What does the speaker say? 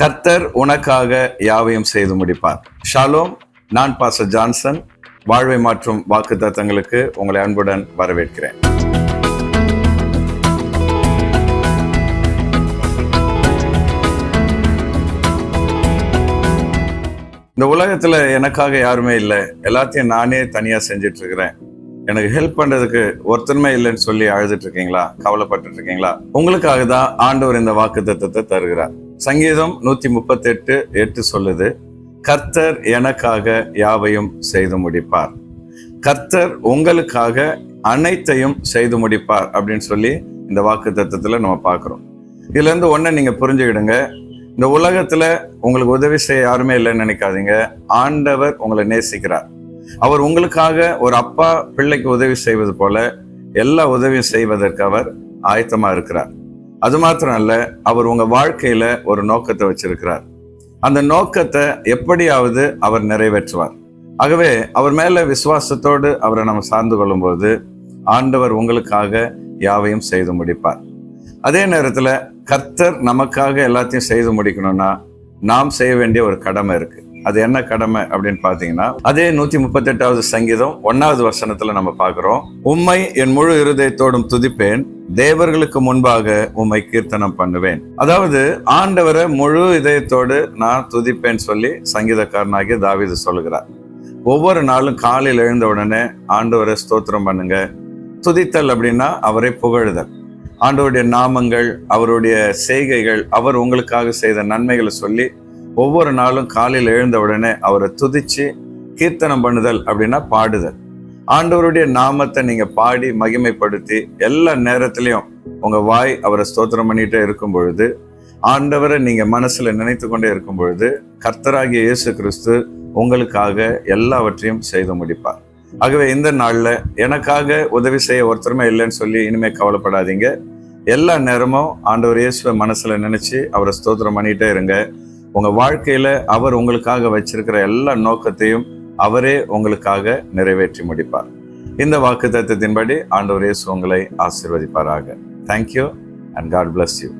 கர்த்தர் உனக்காக யாவையும் செய்து முடிப்பார். ஷாலோம் நான் பாச ஜான்சன். வாழ்வை மாற்றும் வாக்கு தத்தங்களுக்கு உங்களை அன்புடன் வரவேற்கிறேன். இந்த உலகத்துல எனக்காக யாருமே இல்லை. எல்லாத்தையும் நானே தனியா செஞ்சுட்டு இருக்கிறேன் எனக்கு ஹெல்ப் பண்றதுக்கு ஒருத்தருமே இல்லைன்னு சொல்லி அழுதுட்டு இருக்கீங்களா கவலைப்பட்டு இருக்கீங்களா உங்களுக்காக தான் ஆண்டவர் இந்த வாக்கு தத்துவத்தை தருகிறார். சங்கீதம் நூற்றி முப்பத்தெட்டு எட்டு சொல்லுது கர்த்தர் எனக்காக யாவையும் செய்து முடிப்பார். கர்த்தர் உங்களுக்காக அனைத்தையும் செய்து முடிப்பார் அப்படின்னு சொல்லி இந்த வாக்கு தத்துவத்தில் நம்ம பார்க்குறோம். இதுலேருந்து ஒன்றை நீங்கள் புரிஞ்சுக்கிடுங்க. இந்த உலகத்தில் உங்களுக்கு உதவி செய்ய யாருமே இல்லைன்னு நினைக்காதீங்க. ஆண்டவர் உங்களை நேசிக்கிறார். அவர் உங்களுக்காக ஒரு அப்பா பிள்ளைக்கு உதவி செய்வது போல எல்லா உதவியும் செய்வதற்கு அவர் ஆயத்தமாக இருக்கிறார். அது மாத்திரம் அல்ல அவர் உங்கள் வாழ்க்கையில் ஒரு நோக்கத்தை வச்சிருக்கிறார். அந்த நோக்கத்தை எப்படியாவது அவர் நிறைவேற்றுவார். ஆகவே அவர் மேலே விசுவாசத்தோடு அவரை நம்ம சார்ந்து கொள்ளும்போது ஆண்டவர் உங்களுக்காக யாவையும் செய்து முடிப்பார். அதே நேரத்தில் கர்த்தர் நமக்காக எல்லாத்தையும் செய்து முடிக்கணும்னா நாம் செய்ய வேண்டிய ஒரு கடமை இருக்குது அது என்ன கடமை அப்படின்னு பாத்தீங்கன்னா அதே நூத்தி முப்பத்தி எட்டாவது சங்கீதம் ஒன்னாவது வசனத்துல நம்ம பாக்குறோம் உம்மை என் முழு இருதயத்தோடும் துதிப்பேன் தேவர்களுக்கு முன்பாக உம்மை கீர்த்தனம் பண்ணுவேன். அதாவது ஆண்டவரை முழு இதயத்தோடு நான் துதிப்பேன் சொல்லி சங்கீதக்காரனாகிய தாவிது சொல்லுகிறார். ஒவ்வொரு நாளும் காலையில் எழுந்த உடனே ஆண்டவரை ஸ்தோத்திரம் பண்ணுங்க. துதித்தல் அப்படின்னா அவரை புகழுதல். ஆண்டவருடைய நாமங்கள் அவருடைய செய்கைகள் அவர் உங்களுக்காக செய்த நன்மைகளை சொல்லி ஒவ்வொரு நாளும் காலையில் எழுந்த உடனே அவரை துதிச்சு கீர்த்தனம் பண்ணுதல் அப்படின்னா பாடுதல். ஆண்டவருடைய நாமத்தை நீங்க பாடி மகிமைப்படுத்தி எல்லா நேரத்திலையும் உங்க வாய் அவரை ஸ்தோத்திரம் பண்ணிட்டே இருக்கும் பொழுது ஆண்டவரை நீங்க மனசுல நினைத்து கொண்டே இருக்கும் பொழுது கர்த்தராகிய இயேசு கிறிஸ்து உங்களுக்காக எல்லாவற்றையும் செய்து முடிப்பார். ஆகவே இந்த நாளில் எனக்காக உதவி செய்ய ஒருத்தருமே இல்லைன்னு சொல்லி இனிமே கவலைப்படாதீங்க. எல்லா நேரமும் ஆண்டவர் இயேசுவை மனசுல நினைச்சு அவரை ஸ்தோத்திரம் பண்ணிட்டே இருங்க. உங்க வாழ்க்கையில அவர் உங்களுக்காக வச்சிருக்கிற எல்லா நோக்கத்தையும் அவரே உங்களுக்காக நிறைவேற்றி முடிப்பார். இந்த வாக்கு தத்துவத்தின்படி ஆண்டவர் இயேசு உங்களை ஆசிர்வதிப்பாராக. Thank you and god bless you